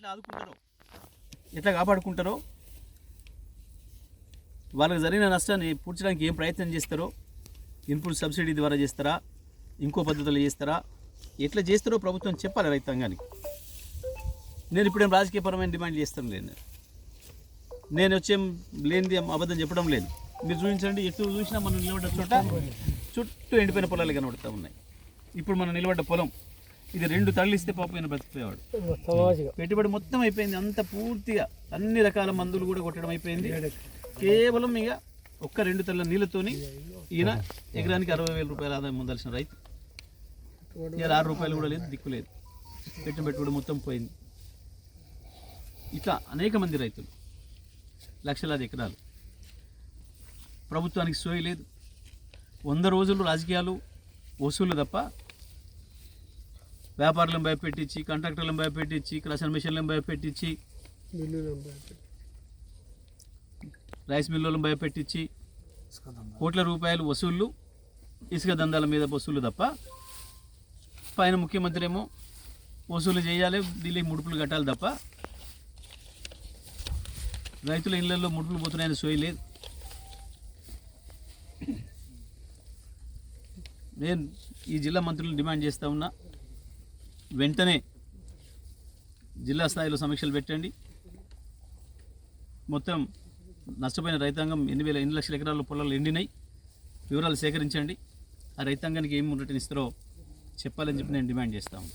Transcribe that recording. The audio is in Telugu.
ఎట్లా ఆదుకుంటారో. ఎట్లా కాపాడుకుంటారో? వాళ్ళకి జరిగిన నష్టాన్ని పూడ్చడానికి ఏం ప్రయత్నం చేస్తారో? ఇన్పుట్ సబ్సిడీ ద్వారా చేస్తారా? ఇంకో పద్ధతులు చేస్తారా? ఎట్లా చేస్తారో ప్రభుత్వం చెప్పాలి రైతాంగానికి. నేను ఇప్పుడేం రాజకీయపరమైన డిమాండ్ చేస్తాను లేదు. నేను వచ్చేం లేనిది అబద్ధం చెప్పడం లేదు. మీరు చూపించండి ఎటు చూసినా మనం నిలబడ్డ చోట చుట్టూ ఎండిపోయిన పొలాలు కనబడుతూ ఉన్నాయి. ఇప్పుడు మనం నిలబడ్డ పొలం ఇది రెండు తరలిస్తే పాపైన బ్రతికిపోయేవాడు. పెట్టుబడి మొత్తం అయిపోయింది. అంత పూర్తిగా అన్ని రకాల మందులు కూడా కొట్టడం అయిపోయింది. కేవలం ఇక ఒక్క రెండు తెల్ల నీళ్ళతోని ఈయన ఎకరానికి అరవై వేల రూపాయల ఆదాయం పొందాల్సిన రైతు. ఇవాళ ఆరు రూపాయలు కూడా లేదు దిక్కు లేదు. పెట్టిన పెట్టుబడి మొత్తం పోయింది. ఇట్లా అనేక మంది రైతులు లక్షలాది ఎకరాలు. ప్రభుత్వానికి సోయి లేదు. వంద రోజులు రాజకీయాలు వసూలు తప్ప వ్యాపారులను భయపెట్టించి కాంట్రాక్టర్లను భయపెట్టించి క్రషన్ మిషన్లను భయపెట్టించి రైస్ మిల్లులను భయపెట్టించి కోట్ల రూపాయలు వసూళ్ళు ఇసుక దందాల మీద వసూలు తప్ప పైన ముఖ్యమంత్రి ఏమో వసూలు చేయాలి ఢిల్లీ ముడుపులు కట్టాలి తప్ప రైతుల ఇళ్ళలో ముడుపులు పోతున్నాయని సోయి లేదు. నేను ఈ జిల్లా మంత్రులను డిమాండ్ చేస్తూ ఉన్నా. వెంటనే జిల్లా స్థాయిలో సమీక్షలు పెట్టండి. మొత్తం నష్టపోయిన రైతాంగం ఎన్ని వేల ఎన్ని లక్షల ఎకరాల పొలాలు ఎండినాయి వివరాలు సేకరించండి. ఆ రైతాంగానికి ఏం ఉన్నట్టు ఇస్తారో చెప్పాలని చెప్పి నేను డిమాండ్ చేస్తాను